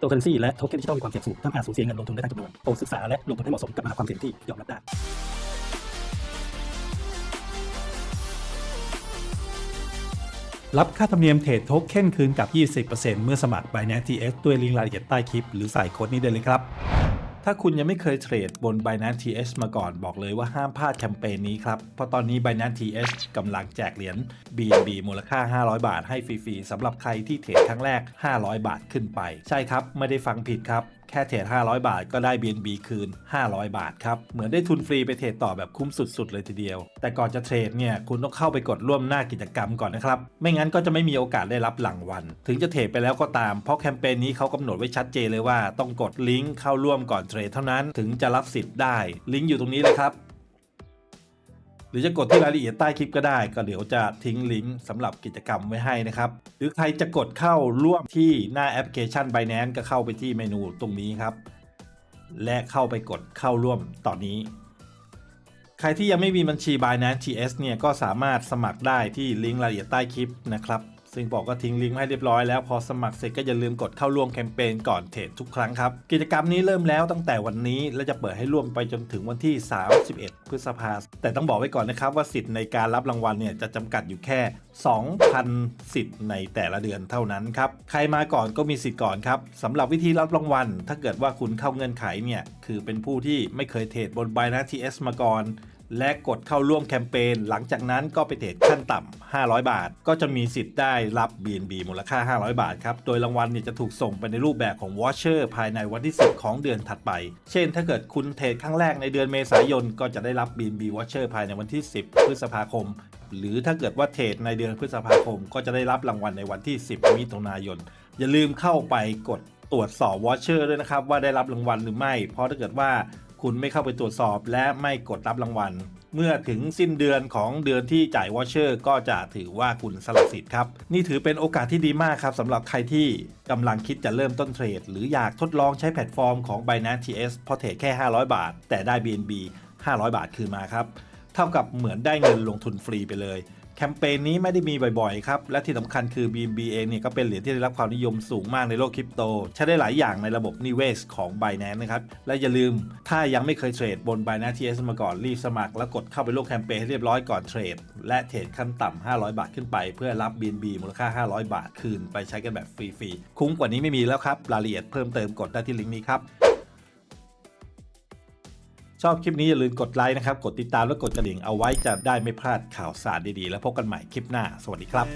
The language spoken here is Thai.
ตัวเคอเรนซีและโทเค็นดิจิทัลมีความเสี่ยงสูงทั้งอาจสูญเสียเงินลงทุนได้ทั้งจำนวนโปรดศึกษาและลงทุนให้เหมาะสมกับระดับความเสี่ยงที่ยอมรับได้รับค่าธรรมเนียมเทรดโทเค็นคืนกับ 20%เมื่อสมัคร Binance TX ด้วยลิงก์รายละเอียดใต้คลิป หรือใส่โค้ดนี้ได้เลยครับ ถ้าคุณยังไม่เคยเทรดบน Binance TS มาก่อนบอกเลยว่าห้ามพลาดแคมเปญนี้ครับ เพราะตอนนี้ Binance TS กำลังแจกเหรียญ BNB มูลค่า 500 บาทให้ฟรีๆสำหรับใครที่เทรดครั้งแรก 500 บาทขึ้นไป ใช่ครับ ไม่ได้ฟังผิดครับแค่เทรด500 บาทก็ได้ BNB คืน 500 บาทครับ เหมือนได้ทุนฟรีไปเทรดต่อแบบคุ้มสุดๆ เลยทีเดียว แต่ก่อนจะเทรดเนี่ยคุณต้องเข้าไปกดร่วมหน้ากิจกรรมก่อนนะครับ ไม่งั้นก็จะไม่มีโอกาสได้รับรางวัล ถึงจะเทรดไปแล้วก็ตาม เพราะแคมเปญนี้เขากำหนดไว้ชัดเจนเลยว่าต้องกดลิงก์เข้าร่วมก่อนเทรดเท่านั้น ถึงจะรับสิทธิ์ได้ ลิงก์อยู่ตรงนี้เลยครับ รือจะกดที่รายละเอียดใต้คลิปก็ได้ ก็เดี๋ยวจะทิ้งลิงก์สำหรับกิจกรรมไว้ให้นะครับ หรือใครจะกดเข้าร่วมที่หน้าแอปพลิเคชัน Binance ก็เข้าไปที่เมนูตรงนี้ครับ และเข้าไปกดเข้าร่วมตอนนี้ ใครที่ยังไม่มีบัญชี Binance TS เนี่ยก็สามารถสมัครได้ที่ลิงก์รายละเอียดใต้คลิปนะครับ ซึ่งบอกก็ทิ้งลิงก์ให้เรียบร้อยแล้วพอสมัครเสร็จก็อย่าลืมกดเข้าร่วมแคมเปญก่อนเทรดทุกครั้งครับ กิจกรรมนี้เริ่มแล้วตั้งแต่วันนี้และจะเปิดให้ร่วมไปจนถึงวันที่ 31 พฤษภาคมแต่ต้องบอกไว้ก่อนนะครับว่าสิทธิ์ในการรับรางวัลเนี่ยจะจำกัดอยู่แค่ 2,000 สิทธิ์ในแต่ละเดือนเท่านั้นครับใครมาก่อนก็มีสิทธิ์ก่อนครับสำหรับวิธีรับรางวัล ถ้าเกิดว่าคุณเข้าเงื่อนไขเนี่ยคือเป็นผู้ที่ไม่เคยเทรดบน Binance TS มาก่อน และกดเข้าร่วมแคมเปญหลังจากนั้นก็ไปเทรดขั้นต่ำ500 บาท ก็จะมีสิทธิ์ได้รับ BNB มูลค่า 500 บาทครับโดยรางวัลเนี่ยจะถูกส่งไปในรูปแบบของวอชเชอร์ภายในวันที่ 10 ของเดือนถัดไป เช่น ถ้าเกิดคุณเทรดครั้งแรกในเดือนเมษายน ก็จะได้รับ BNB วอชเชอร์ภายในวันที่ 10 พฤษภาคม หรือถ้าเกิดว่าเทรดในเดือนพฤษภาคม ก็จะได้รับรางวัลในวันที่ 10 มิถุนายน อย่าลืมเข้าไปกดตรวจสอบวอชเชอร์ด้วยนะครับว่าได้รับรางวัลหรือไม่ เพราะถ้าเกิดว่า คุณไม่เข้าไปตรวจสอบและไม่กดรับรางวัล เมื่อถึงสิ้นเดือนของเดือนที่จ่ายวอชเชอร์ก็จะถือว่าคุณสละสิทธิ์ครับ นี่ถือเป็นโอกาสที่ดีมากครับสำหรับใครที่กำลังคิดจะเริ่มต้นเทรด หรืออยากทดลองใช้แพลตฟอร์มของ Binance TS เพอเทรดแค่ 500 บาท แต่ได้ BNB 500 บาทคืนมาครับ เท่ากับเหมือนได้เงินลงทุนฟรีไปเลย แคมเปญนี้ไม่ได้มีบ่อยๆครับ และที่สำคัญคือ BNB เองเนี่ยก็เป็นเหรียญที่ได้รับความนิยมสูงมากในโลกคริปโต ใช้ได้หลายอย่างในระบบนิเวศของ Binance นะครับ และอย่าลืมถ้ายังไม่เคยเทรดบน Binance TS มาก่อนรีบสมัคร แล้วกดเข้าไปร่วมแคมเปญให้เรียบร้อยก่อนเทรด และเทรดขั้นต่ำ500 บาทขึ้นไป เพื่อรับ BNB มูลค่า 500 บาทคืน ไปใช้กันแบบฟรีๆคุ้มกว่านี้ไม่มีแล้วครับรายละเอียดเพิ่มเติมกดได้ที่ลิงก์นี้ครับ ชอบคลิปนี้อย่าลืมกดไลค์นะครับ กดติดตามและกดกระดิ่งเอาไว้จะได้ไม่พลาดข่าวสารดีๆ แล้วพบกันใหม่คลิปหน้า สวัสดีครับ